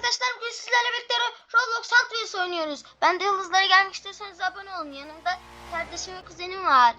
arkadaşlar bugün sizlerle birlikte Roblox Hot Wheels oynuyoruz. Ben de yıldızlara gelmek istiyorsanız abone olun. Yanımda kardeşim ve kuzenim var.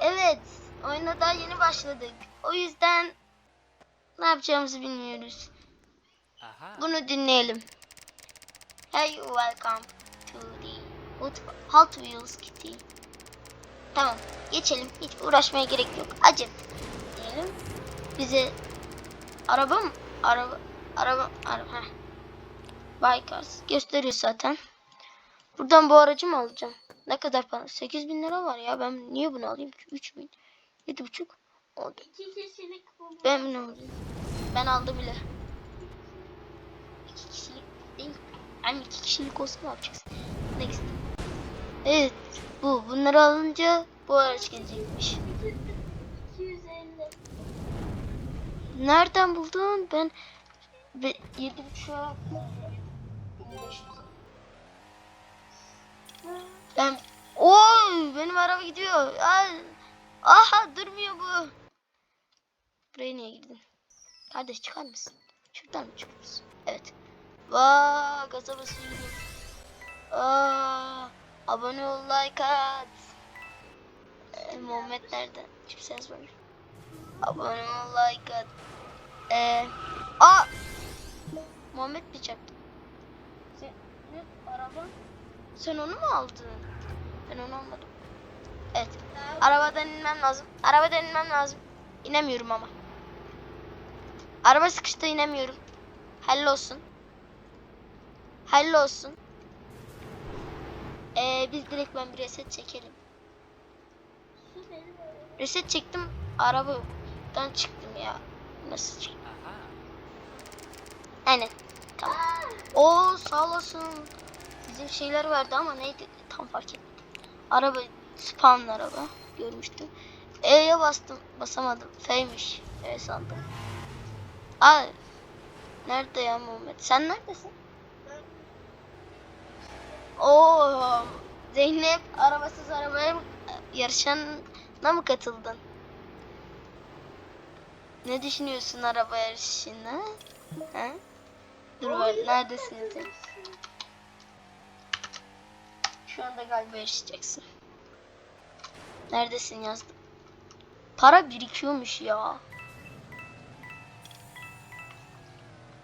Evet, oyuna daha yeni başladık. O yüzden ne yapacağımızı bilmiyoruz. Aha. Bunu dinleyelim. Hey, welcome to the Hot, Hot Wheels Kitty. Tamam, geçelim. Hiç uğraşmaya gerek yok. Acım. Diyelim. Bize araba mı? Araba, araba, araba. Heh. Bikers gösteriyor zaten. Buradan bu aracı mı alacağım? Ne kadar para? 8000 bin lira var ya. Ben niye bunu alayım ki? 3 bin. 7,5. Oldu. İki kişilik bu. Ben bunu alayım. Ben aldım bile. İki kişilik değil. Yani iki kişilik olsa ne yapacaksın? Next. Evet. Bu. Bunları alınca bu araç gelecekmiş. 250. Nereden buldun? Ben Be, yedi gidiyor. Ay, aha durmuyor bu. Buraya niye girdin? Kardeş çıkar mısın? Şuradan mı çıkıyoruz? Evet. Vaa gaza basıyorum. Aa, abone ol like at. Ee, Muhammed nerede? Ses var. Abone ol like at. Ee, aa! Muhammed bir çarptı. Sen, ne araba? Sen onu mu aldın? Ben onu almadım. Evet. Arabadan inmem lazım. Arabadan inmem lazım. İnemiyorum ama. Araba sıkıştı inemiyorum. Hallolsun. Hallolsun. Ee, biz direkt ben bir reset çekelim. Reset çektim. Arabadan çıktım ya. Nasıl çıktım? Aynen. Tamam. Oo sağ olasın. Bizim şeyler verdi ama neydi tam fark etmedim. Araba spawn araba görmüştüm. E'ye bastım basamadım. F'ymiş. E sandım. Aa nerede ya Muhammed? Sen neredesin? Oo Zeynep arabasız arabaya yarışana mı katıldın? Ne düşünüyorsun araba yarışına? Ha? Dur var neredesin? Şu anda galiba yaşayacaksın. Neredesin yazdım. Para birikiyormuş ya.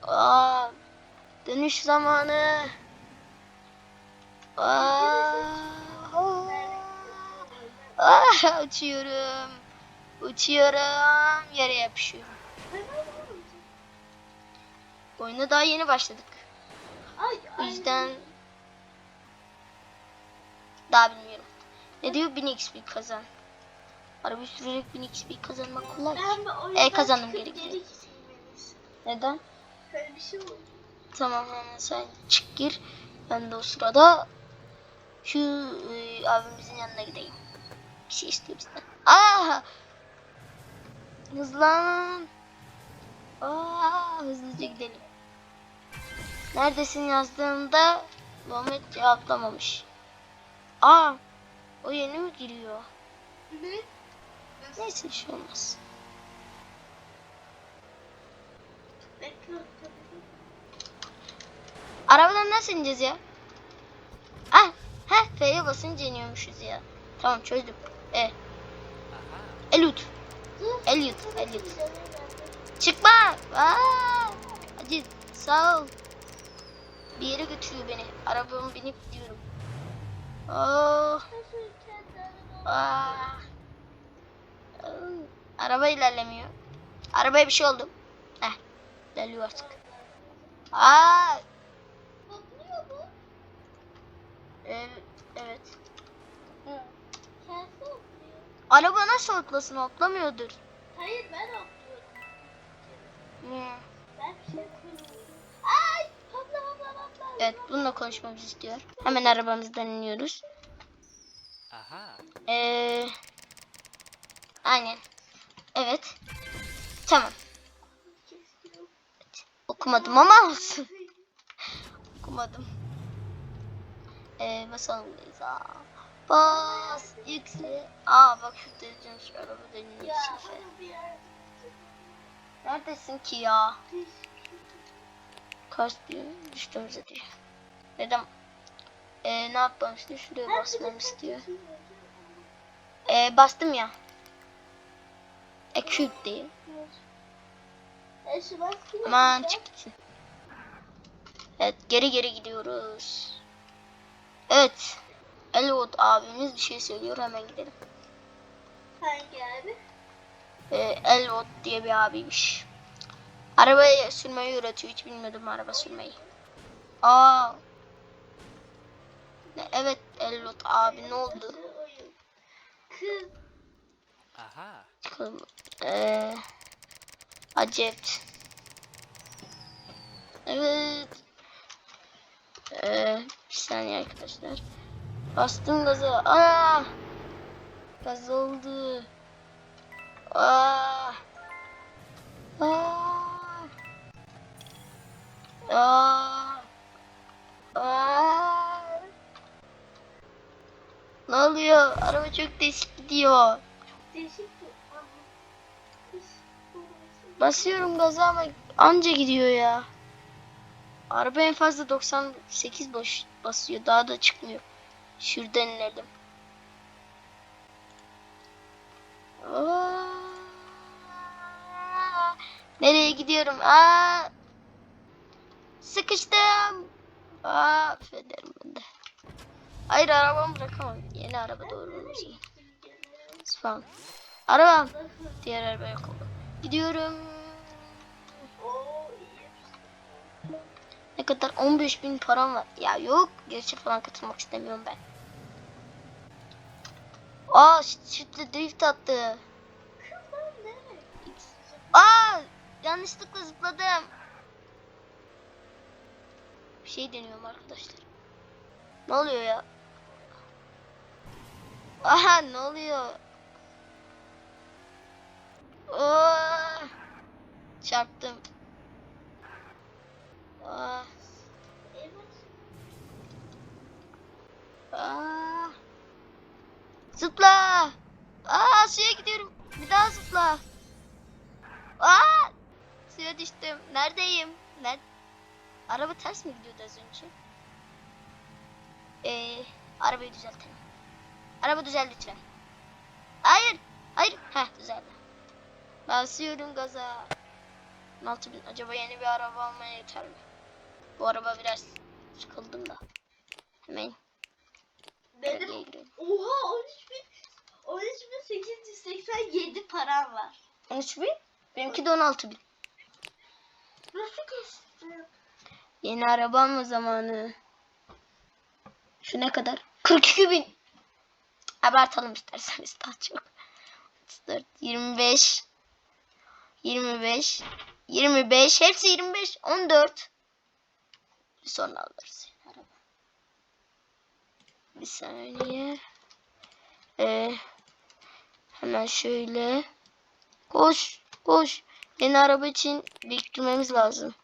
Aa, dönüş zamanı. Aa, aa, uçuyorum. Uçuyorum. Yere yapışıyorum. Oyuna daha yeni başladık. Ay O yüzden daha bilmiyorum. Ne diyor 1000 XP kazan. Araba sürerek 1000 XP kazanmak kolay. Ben E, kazandım gitmeliyiz. Neden? Böyle bir şey oldu. Tamam hemen sen çık gir. Ben de o sırada şu e, abimizin yanına gideyim. Bir şey istiyor bizden. Aa! Hızlan. Aa, hızlıca gidelim. Neredesin yazdığımda Muhammed cevaplamamış. Aa! O yeni mi giriyor? Ne? Neyse bir şey olmaz. Arabadan nasıl ineceğiz ya? Ah, heh, F'ye basınca iniyormuşuz ya. Tamam çözdüm. E. Elut. Elliot, Elliot. Çıkma. Aa, hadi sağ ol. Bir yere götürüyor beni. Arabamı binip gidiyorum. Oh, aa. Araba ilerlemiyor. Arabaya bir şey oldu. Heh, ilerliyor artık. Aa, bu. evet. Araba nasıl atlasın? Atlamıyordur. Hayır ben atlıyorum. Hmm. Ben bir şey. Ay! Abla abla abla. Evet, bununla konuşmamızı istiyor. Hemen arabamızdan iniyoruz. Aha. Ee, aynen. Evet. Tamam. Okumadım ama olsun. Okumadım. Ee, basalım biz. Aa. Bas. Yükle. Aa bak şurada yazıyorum şu araba Ya dönüyor. Neredesin ki ya? Kas diyor. Düştüğümüzde diyor. Neden? Ee, ne yapmam istiyor? Şuraya basmam istiyor. Ee, bastım ya. Equip değil. E Aman çık gitsin. Evet geri geri gidiyoruz. Evet. Elwood abimiz bir şey söylüyor hemen gidelim. Hangi abi? Ee, Elwood diye bir abiymiş. Arabayı sürmeyi öğretiyor. Hiç bilmiyordum araba sürmeyi. Aa. Ne- Evet Elwood abi ne oldu? Oyun. Kız. Aha. Ee, acep. Evet. Ee, bir saniye arkadaşlar. Bastım gaza. Aa! Gaz oldu. Aa! Aa! Aa! Aa! Ne oluyor? Araba çok değişik gidiyor. Değişik. Basıyorum gaza ama anca gidiyor ya. Araba en fazla 98 boş basıyor. Daha da çıkmıyor. Şuradan inelim. Nereye gidiyorum? Aa! Sıkıştım. Aa, affederim ben de. Hayır arabamı bırakamam. Yeni araba doğru. Spam. Arabam. Diğer araba yok oldu. Gidiyorum. Ne kadar? 15 bin param var. Ya yok. Yarışa falan katılmak istemiyorum ben. Aa şitle drift attı. Aa yanlışlıkla zıpladım. Bir şey deniyorum arkadaşlar. Ne oluyor ya? Aha ne oluyor? Aa, çarptım. Aa, Evet. aa. Zıpla. Aa suya gidiyorum. Bir daha zıpla. Aa! Suya düştüm. Neredeyim? Ner Araba ters mi gidiyordu az önce? Ee, arabayı düzeltelim. Araba düzel lütfen. Hayır. Hayır. Heh düzeldi. Basıyorum gaza. 16 bin. Acaba yeni bir araba almaya yeter mi? Bu araba biraz sıkıldım da. Hemen Benim. Oha 13 bin 13 bin 887 param var. 13 bin. Benimki de 16 bin. Nasıl geçti? Yeni araba alma zamanı. Şu ne kadar? 42 bin. Abartalım isterseniz daha çok. 34, 25, 25, 25. Hepsi 25, 14. Bir sonra alırız. Bir saniye. Ee, hemen şöyle. Koş, koş. Yeni araba için biriktirmemiz lazım.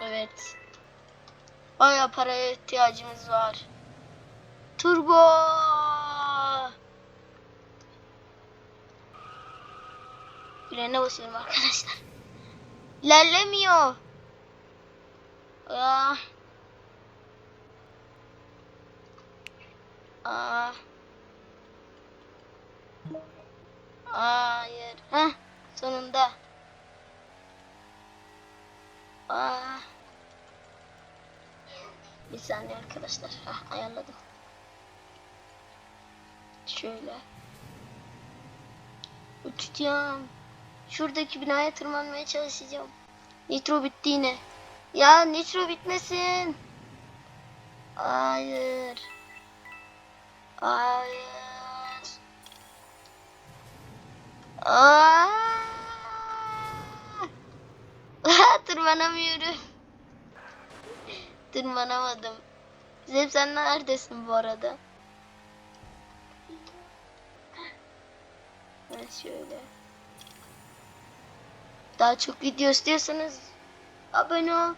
Evet. Baya paraya ihtiyacımız var. Turbo. Frene basıyorum arkadaşlar. İlerlemiyor. Ah. Ah. Hayır. Heh, sonunda. Aa. Bir saniye arkadaşlar. Hah, ayarladım. Şöyle. Uçacağım. Şuradaki binaya tırmanmaya çalışacağım. Nitro bitti yine. Ya nitro bitmesin. Hayır. Hayır. Aa! Tırmanamıyorum. Tırmanamadım. Zeynep sen neredesin bu arada? Evet şöyle. Daha çok video istiyorsanız abone ol,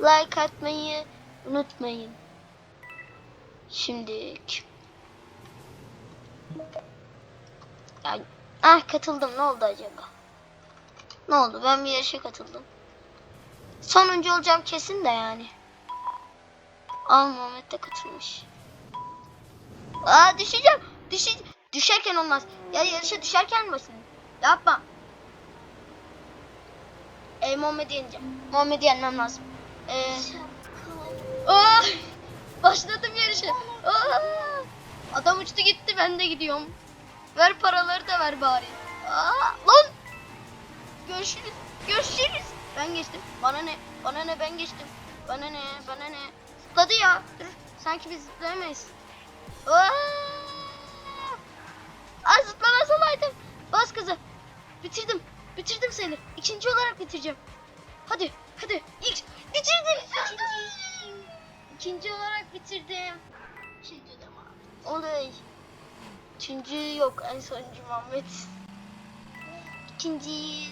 like atmayı unutmayın. Şimdi ya, ah katıldım ne oldu acaba? Ne oldu? Ben bir yarışa katıldım. Sonuncu olacağım kesin de yani. Aa Muhammed de katılmış. Aa düşeceğim. Düşe düşerken olmaz. Ya yarışa düşerken basın. Yapma. E, Muhammed'i yeneceğim. Muhammed'i yenmem lazım. Ee, Aa, başladım yarışa. Aa, adam uçtu gitti ben de gidiyorum. Ver paraları da ver bari. Aa, lan. Görüşürüz. Görüşürüz. Ben geçtim. Bana ne? Bana ne ben geçtim. Bana ne? Bana ne? Zıpladı ya. Dur. Sanki biz zıplayamayız. Aa! Aa, zıplamaz olaydım. Bas kızı. Bitirdim. Bitirdim seni. İkinci olarak bitireceğim. Hadi. Hadi. İlk. Bitirdim. İkinci. İkinci olarak bitirdim. Şimdi de. Oley. Üçüncü yok. En sonuncu Muhammed. İkinci.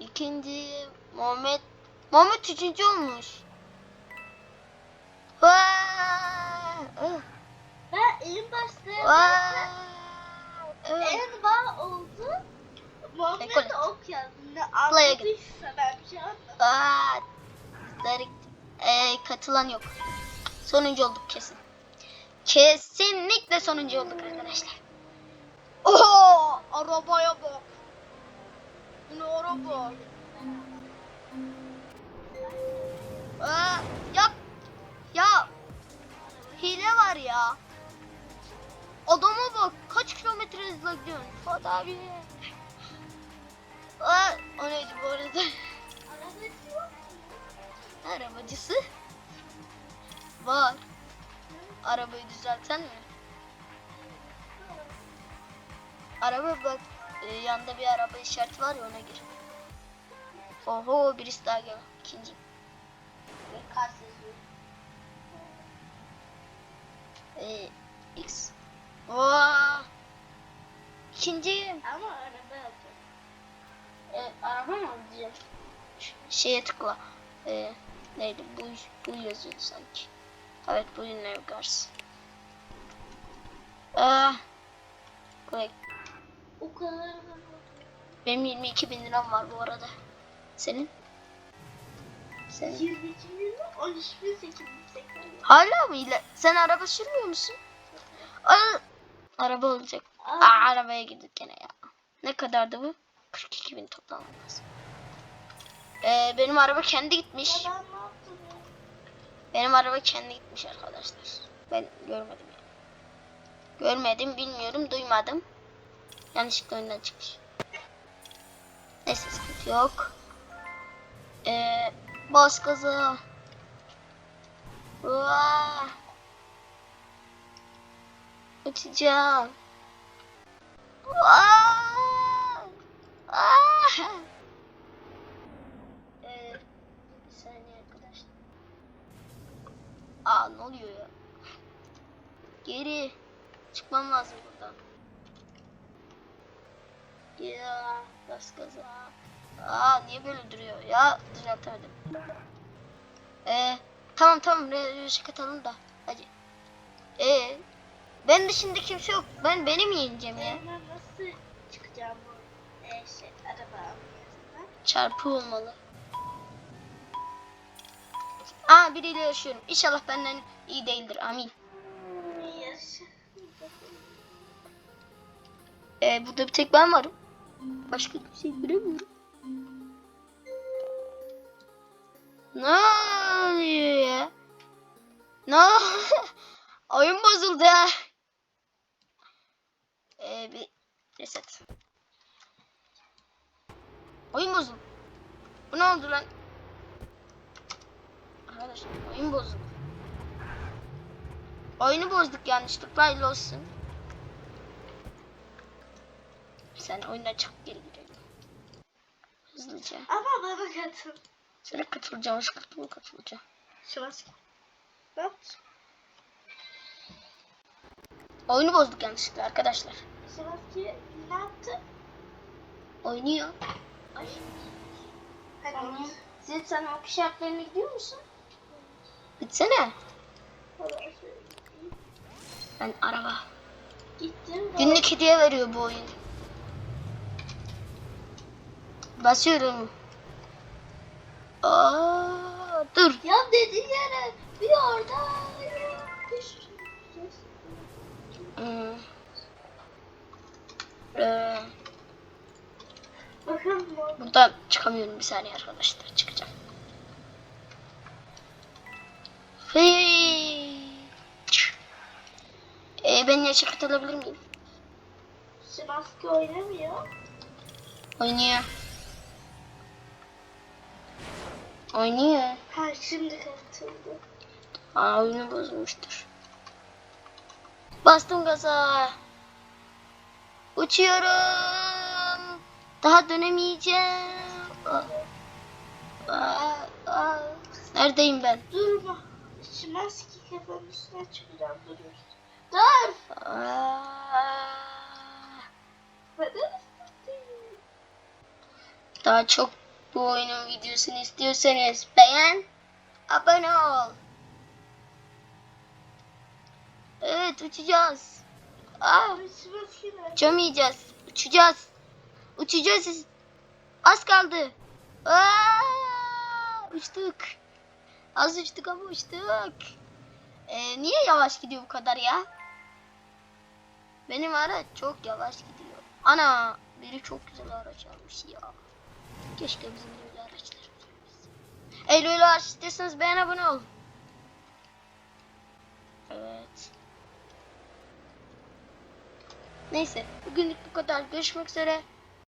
İkinci Muhammed. Muhammed üçüncü olmuş. Ben en başta en bağ oldu. Ekolet. de ok yazdı. Anladıysa ben bir şey anlamadım. Aa, direkt, e, katılan yok. Sonuncu olduk kesin. Kesinlikle sonuncu olduk arkadaşlar. Oho! Arabaya bak. Ne araba? Aa, ya, ya, hile var ya. Adama bak, kaç kilometre hızla gidiyorsun? Fuat abi. Aa, o neydi bu arada? Arabacısı var. Arabayı düzelten mi? Araba bak e, yanda bir araba işareti var ya ona gir. Oho birisi daha gel. İkinci. Ve kar sesi. E, X. Vaa. İkinci. Ama araba alacak. E, araba mı alacağım? Şeye tıkla. E, neydi? Bu, bu yazıyordu sanki. Evet bu Navigars. Eee. Koy. O kadar Benim 22 bin liram var bu arada. Senin? Senin? 22 milyon 13 bin 8 bin 80 bin. Hala mı? ile- Sen araba sürmüyor musun? Aa, araba olacak. Aa, arabaya girdik gene ya. Ne kadardı bu? 42 bin toplam olmaz. Ee, benim araba kendi gitmiş. Benim araba kendi gitmiş arkadaşlar. Ben görmedim ya. Görmedim, bilmiyorum, duymadım. Yanlışlıkla önden çıkmış. Neyse sıkıntı yok. Ee, bas gaza. Vaa. Uçacağım. Vaa. Aa. Ee, ne oluyor ya? Geri. Çıkmam lazım buradan. Ya bas gaza. Aa niye böyle duruyor ya? Düzeltemedim. Ee, tamam tamam rejim katalım da. Hadi. Ee, ben dışında kimse yok. Ben beni mi yeneceğim ya? Ben nasıl çıkacağım bu e, şey araba? Çarpı olmalı. Aa biriyle yaşıyorum. İnşallah benden iyi değildir. Amin. Ee, burada bir tek ben varım. Başka kimse göremiyorum. Ne oluyor ya? Ne? Oyun bozuldu ya. Ee, bir reset. Oyun bozuldu. Bu ne oldu lan? Arkadaşlar oyun bozuldu. Oyunu bozduk yanlışlıkla hayırlı olsun. Sen oyuna çok geri girelim. Hızlıca. Ama bana katıl. Sana katılacağım, katılacağım, katılacağım. Şurası. Bak. Oyunu bozduk yanlışlıkla arkadaşlar. Şurası ne yaptı? Oynuyor. Ay. Hani Zil sen o şartlarına gidiyor musun? Gitsene. Ben araba. Gittim. Günlük hediye veriyor bu oyun. Basıyorum. Aa, dur. Ya dediğin yere bir orada. Hmm. Ee, Bakın buradan çıkamıyorum bir saniye arkadaşlar. Çıkacağım. Hey. Ee, ben yaşa katılabilir miyim? Şimanski oynamıyor. Oynuyor. Oynuyor. Ha şimdi katıldı. Aa oyunu bozmuştur. Bastım gaza. Uçuyorum. Daha dönemeyeceğim. Aa, aa, aa. Neredeyim ben? Durma. Şimanski kafanın üstüne çıkacağım duruyorsun. Dur. Aa, daha çok bu oyunun videosunu istiyorsanız beğen, abone ol. Evet uçacağız. Aa, nerede? Uçamayacağız. Uçacağız. Uçacağız. Az kaldı. Aa, uçtuk. Az uçtuk ama uçtuk. Ee, niye yavaş gidiyor bu kadar ya? Benim araç çok yavaş gidiyor. Ana biri çok güzel araç almış ya. Keşke bizim de öyle araçlarımız olsa. Eylül'ü araç istiyorsanız beğen abone ol. Evet. Neyse bugünlük bu kadar. Görüşmek üzere.